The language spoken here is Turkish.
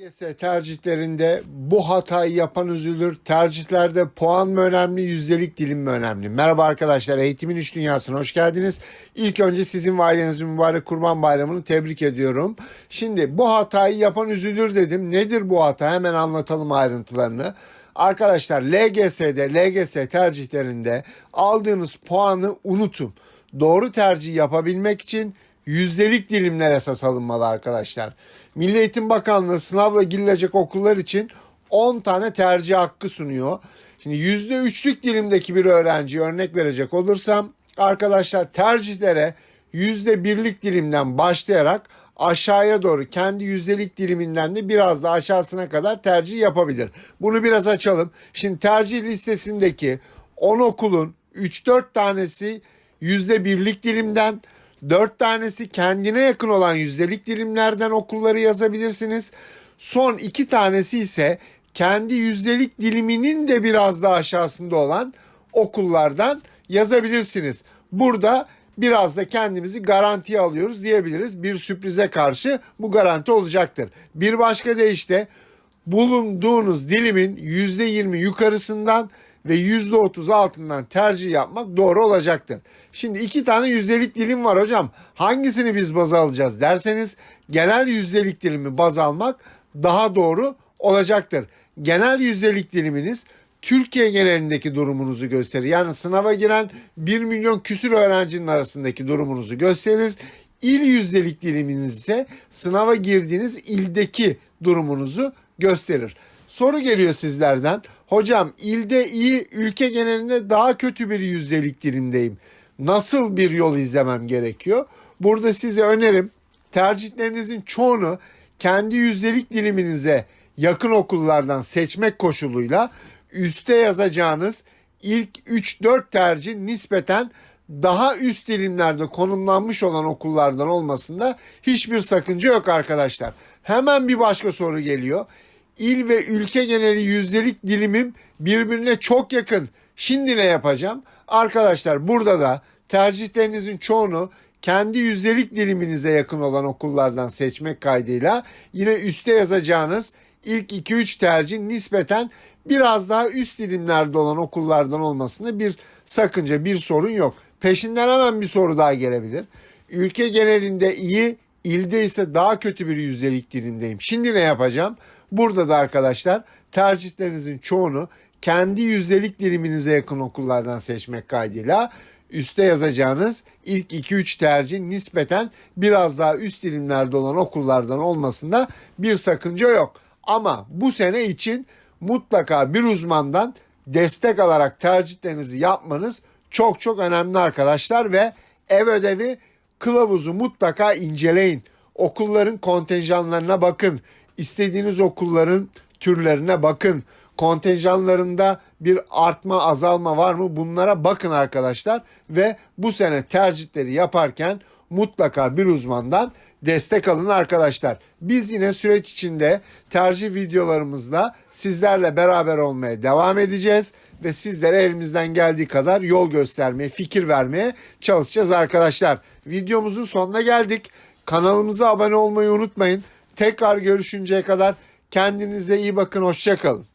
LGS tercihlerinde bu hatayı yapan üzülür. Tercihlerde puan mı önemli, yüzdelik dilim mi önemli? Merhaba arkadaşlar, Eğitimin İş Dünyası'na hoş geldiniz. İlk önce sizin ve mübarek Kurban Bayramı'nı tebrik ediyorum. Şimdi bu hatayı yapan üzülür dedim. Nedir bu hata? Hemen anlatalım ayrıntılarını. Arkadaşlar LGS'de, LGS tercihlerinde aldığınız puanı unutun. Doğru tercih yapabilmek için yüzdelik dilimler esas alınmalı arkadaşlar. Milli Eğitim Bakanlığı sınavla girilecek okullar için 10 tane tercih hakkı sunuyor. Şimdi %3'lük dilimdeki bir öğrenciye örnek verecek olursam arkadaşlar tercihlere %1'lik dilimden başlayarak aşağıya doğru kendi yüzdelik diliminden de biraz da aşağısına kadar tercih yapabilir. Bunu biraz açalım. Şimdi tercih listesindeki 10 okulun 3-4 tanesi %1'lik dilimden, 4 tanesi kendine yakın olan yüzdelik dilimlerden okulları yazabilirsiniz. Son 2 tanesi ise kendi yüzdelik diliminin de biraz daha aşağısında olan okullardan yazabilirsiniz. Burada biraz da kendimizi garantiye alıyoruz diyebiliriz. Bir sürprize karşı bu garanti olacaktır. Bir başka deyişle bulunduğunuz dilimin %20 yukarısından ve %30 altından tercih yapmak doğru olacaktır. Şimdi iki tane yüzdelik dilim var hocam. Hangisini biz baz alacağız derseniz genel yüzdelik dilimi baz almak daha doğru olacaktır. Genel yüzdelik diliminiz Türkiye genelindeki durumunuzu gösterir. Yani sınava giren 1 milyon küsür öğrencinin arasındaki durumunuzu gösterir. İl yüzdelik diliminiz ise sınava girdiğiniz ildeki durumunuzu gösterir. Soru geliyor sizlerden. Hocam ilde iyi, ülke genelinde daha kötü bir yüzdelik dilimdeyim. Nasıl bir yol izlemem gerekiyor? Burada size önerim tercihlerinizin çoğunu kendi yüzdelik diliminize yakın okullardan seçmek koşuluyla üste yazacağınız ilk 3-4 tercih nispeten daha üst dilimlerde konumlanmış olan okullardan olmasında hiçbir sakınca yok arkadaşlar. Hemen bir başka soru geliyor. İl ve ülke geneli yüzdelik dilimim birbirine çok yakın. Şimdi ne yapacağım? Arkadaşlar burada da tercihlerinizin çoğunu kendi yüzdelik diliminize yakın olan okullardan seçmek kaydıyla yine üste yazacağınız ilk 2-3 tercih nispeten biraz daha üst dilimlerde olan okullardan olmasında bir sakınca, bir sorun yok. Peşinden hemen bir soru daha gelebilir. Ülke genelinde iyi, ilde ise daha kötü bir yüzdelik dilimdeyim. Şimdi ne yapacağım? Burada da arkadaşlar tercihlerinizin çoğunu kendi yüzdelik diliminize yakın okullardan seçmek kaydıyla üste yazacağınız ilk 2-3 tercih nispeten biraz daha üst dilimlerde olan okullardan olmasında bir sakınca yok. Ama bu sene için mutlaka bir uzmandan destek alarak tercihlerinizi yapmanız çok çok önemli arkadaşlar ve ev ödevi kılavuzu mutlaka inceleyin. Okulların kontenjanlarına bakın. İstediğiniz okulların türlerine bakın. Kontenjanlarında bir artma azalma var mı bunlara bakın arkadaşlar ve bu sene tercihleri yaparken mutlaka bir uzmandan destek alın arkadaşlar. Biz yine süreç içinde tercih videolarımızla sizlerle beraber olmaya devam edeceğiz ve sizlere elimizden geldiği kadar yol göstermeye, fikir vermeye çalışacağız arkadaşlar. Videomuzun sonuna geldik. Kanalımıza abone olmayı unutmayın. Tekrar görüşünceye kadar kendinize iyi bakın. Hoşçakalın.